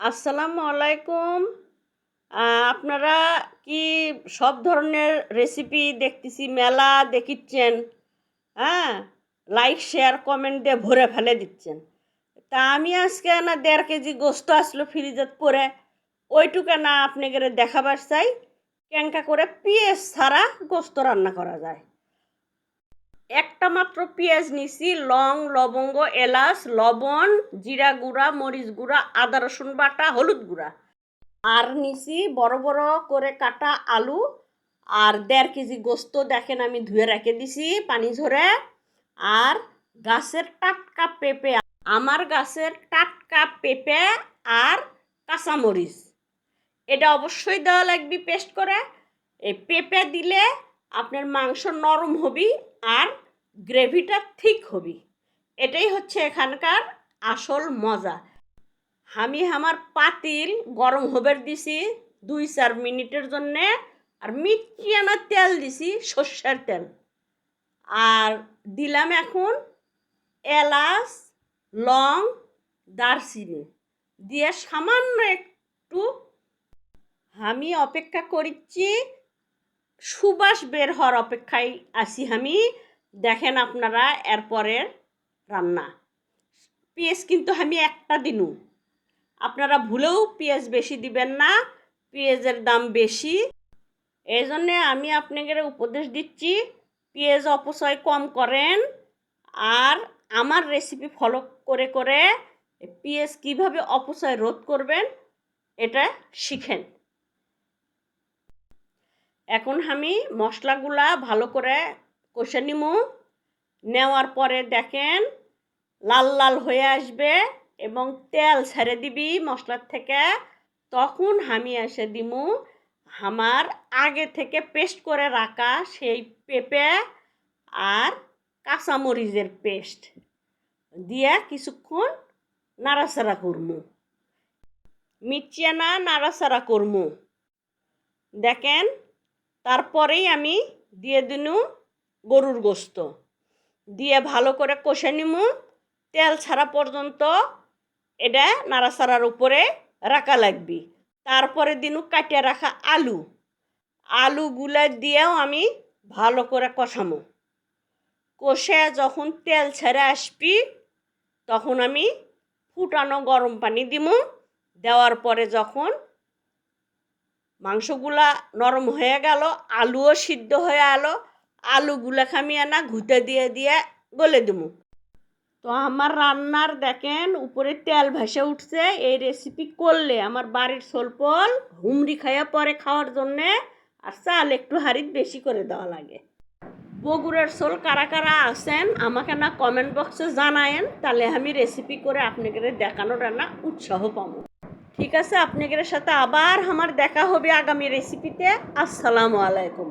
আসসালামু আলাইকুম। আপনারা কি সব ধরনের রেসিপি দেখতেছি, মেলা দেখিচ্ছেন হ্যাঁ? লাইক শেয়ার কমেন্ট দিয়ে ভরে ফেলে দিচ্ছেন। তা আমি আজকে না দেড় কেজি গোস্ত আসলো ফ্রিজত পরে ওইটুকু না আপনাদের দেখাবার চাই ক্যাঙ্কা করে পেঁয়াজ ছাড়া গোস্ত রান্না করা যায়। একটা মাত্র পেঁয়াজ নিছি, লং, লবঙ্গ, এলাচ, লবণ, জিরা গুঁড়া, মরিচ গুঁড়া, আদা, রসুন বাটা, হলুদ গুঁড়া। আর নিছি বড় বড় করে কাটা আলু আর দেড় কেজি গোস্ত, দেখেন আমি ধুয়ে রেখে দিছি পানি ঝরে। আর গাছের টাটকা পেঁপে, আমার গাছের টাটকা পেঁপে আর কাঁচামরিচ এটা অবশ্যই দেওয়া লাগবে পেস্ট করে। এই পেঁপে দিলে আপনার মাংস নরম হবি আর গ্রেভিটা ঠিক হবি। এটাই হচ্ছে এখানকার আসল মজা। আমি আমার পাতিল গরম হবার দিছি দুই চার মিনিটের জন্যে আর মিচিয়ানা তেল দিছি সর্ষের তেল। আর দিলাম এখন এলাচ, লং, দারচিনি। দিয়ে সামান্য একটু আমি অপেক্ষা করিচ্ছি সুবাস বের হওয়ার অপেক্ষায় আছি আমি। দেখেন আপনারা, এরপরের রান্না। পেঁয়াজ কিন্তু আমি একটা দিনু। আপনারা ভুলেও পেঁয়াজ বেশি দিবেন না, পেঁয়াজের দাম বেশি। এই জন্যে আমি আপনাদের উপদেশ দিচ্ছি, পেঁয়াজ অপচয় কম করেন আর আমার রেসিপি ফলো করে করে পেঁয়াজ কীভাবে অপচয় রোধ করবেন, এটা শিখেন। এখন আমি মশলাগুলা ভালো করে কষে নিমু। নেওয়ার পরে দেখেন লাল লাল হয়ে আসবে এবং তেল ছেড়ে দিবি মশলার থেকে। তখন আমি এসে দিমু আমার আগে থেকে পেস্ট করে রাখা সেই পেঁপে আর কাঁচামরিচের পেস্ট দিয়ে কিছুক্ষণ নাড়াচাড়া করমু। মিচিয়ানা নাড়াচাড়া করমু। দেখেন তারপরেই আমি দিয়ে দিনু গরুর গোস্ত। দিয়ে ভালো করে কষে নিমু। তেল ছাড়া পর্যন্ত এটা নাড়াচাড়ার উপরে রাখা লাগবে। তারপরে দিনু কাটিয়ে রাখা আলু। আলুগুলা দিয়েও আমি ভালো করে কষামো। কষে যখন তেল ছেড়ে আসবি, তখন আমি ফুটানো গরম পানি দিমু। দেওয়ার পরে যখন মাংসগুলা নরম হয়ে গেল, আলুও সিদ্ধ হয়ে এলো, আলুগুলা খামিয়ে না, ঘুটে দিয়ে দিয়ে গলে দেবো তো আমার রান্নার দেখেন, উপরে তেল ভেসে উঠছে, এই রেসিপি করলে আমার বাড়ির সোলপল হুমড়ি খাইয়া পরে খাওয়ার জন্যে আর চাল একটু হারিত বেশি করে দেওয়া লাগে। বগুড়ার সোল কারা কারা আছেন, আমাকে না কমেন্ট বক্সে জানায়েন, তাহলে আমি রেসিপি করে আপনাদের দেখানোর রান্না উৎসাহ পাবো। ঠিক আছে আপনাদের সাথে আবার আমার দেখা হবে আগামী রেসিপিতে আসসালামু আলাইকুম।